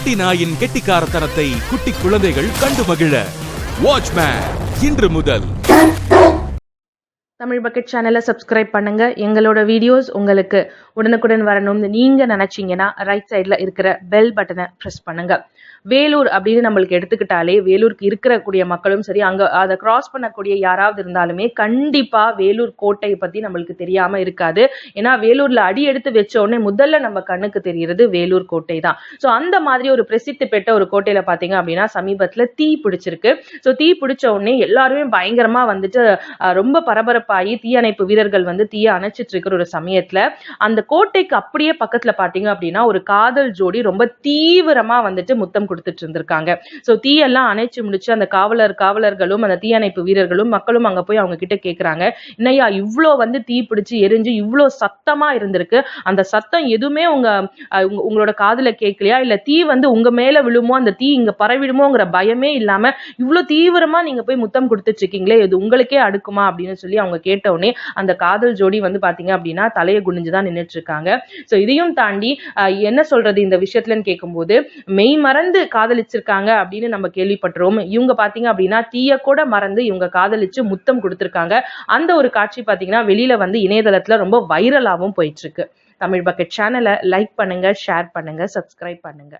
குட்டி நாயின் கெட்டிக்காரத்தனத்தை குட்டி குழந்தைகள் கண்டு மகிழ. வாட்ச்மேன் இன்று முதல். தமிழ் பக்கெட் சேனலை சப்ஸ்கிரைப் பண்ணுங்க. எங்களோட வீடியோஸ் உங்களுக்கு உடனுக்குடன் வரணும்னு நீங்க நினைச்சீங்கன்னா ரைட் சைடில் இருக்கிற பெல் பட்டனை ப்ரெஸ் பண்ணுங்க. வேலூர் அப்படின்னு நம்மளுக்கு எடுத்துக்கிட்டாலே வேலூருக்கு இருக்கக்கூடிய மக்களும் சரி அங்க அதை கிராஸ் பண்ணக்கூடிய யாராவது இருந்தாலுமே கண்டிப்பா வேலூர் கோட்டையை பத்தி நம்மளுக்கு தெரியாம இருக்காது. ஏன்னா வேலூர்ல அடி எடுத்து வச்ச உடனே முதல்ல நம்ம கண்ணுக்கு தெரிகிறது வேலூர் கோட்டை தான். ஸோ அந்த மாதிரி ஒரு பிரசித்தி பெற்ற ஒரு கோட்டையில பாத்தீங்க அப்படின்னா சமீபத்துல தீ பிடிச்சிருக்கு. ஸோ தீ பிடிச்ச உடனே எல்லாருமே பயங்கரமா வந்துட்டு ரொம்ப பரபரப்பு பரபரப்பாகி தீயணைப்பு வீரர்கள் வந்து தீய அணைச்சிட்டு இருக்கிற ஒரு சமயத்துல அந்த கோட்டைக்கு அப்படியே பக்கத்துல பாத்தீங்க அப்படின்னா ஒரு காதல் ஜோடி ரொம்ப தீவிரமா வந்துட்டு முத்தம் கொடுத்துட்டு இருந்திருக்காங்க. ஸோ தீயெல்லாம் அணைச்சு முடிச்சு அந்த காவலர் காவலர்களும் அந்த தீயணைப்பு வீரர்களும் மக்களும் அங்க போய் அவங்க கிட்ட கேக்குறாங்க என்னையா இவ்வளோ வந்து தீ பிடிச்சு எரிஞ்சு இவ்வளோ சத்தமா இருந்திருக்கு. அந்த சத்தம் எதுவுமே உங்க உங்களோட காதுல கேட்கலையா இல்ல தீ வந்து உங்க மேல விழுமோ? அந்த தீ இங்க பரவிடுமோங்கிற பயமே இல்லாம இவ்வளோ தீவிரமா நீங்க போய் முத்தம் கொடுத்துட்டு இருக்கீங்களே இது உங்களுக்கே அடுக்குமா? அப்படின்னு சொல்லி அவங்க கேட்டவுடனே அந்த காதல் ஜோடி வந்து பாத்தீங்க அப்படின்னா தலையை குனிஞ்சு தான் நின்னுட்டு இருக்காங்க ஸோ இதையும் தாண்டி என்ன சொல்றது இந்த விஷயத்துலன்னு கேட்கும்போது மெய் மறந்து காதலிச்சிருக்காங்க அப்படின்னு நம்ம கேள்விப்பட்டிருவோம் இவங்க பாத்தீங்க அப்படின்னா தீய கூட மறந்து இவங்க காதலிச்சு முத்தம் கொடுத்துருக்காங்க. அந்த ஒரு காட்சி பாத்தீங்கன்னா வெளியில வந்து இணையதளத்துல ரொம்ப வைரலாகவும் போயிட்டு இருக்கு தமிழ் பக்கெட் சேனலை லைக் பண்ணுங்க ஷேர் பண்ணுங்க சப்ஸ்கிரைப் பண்ணுங்க.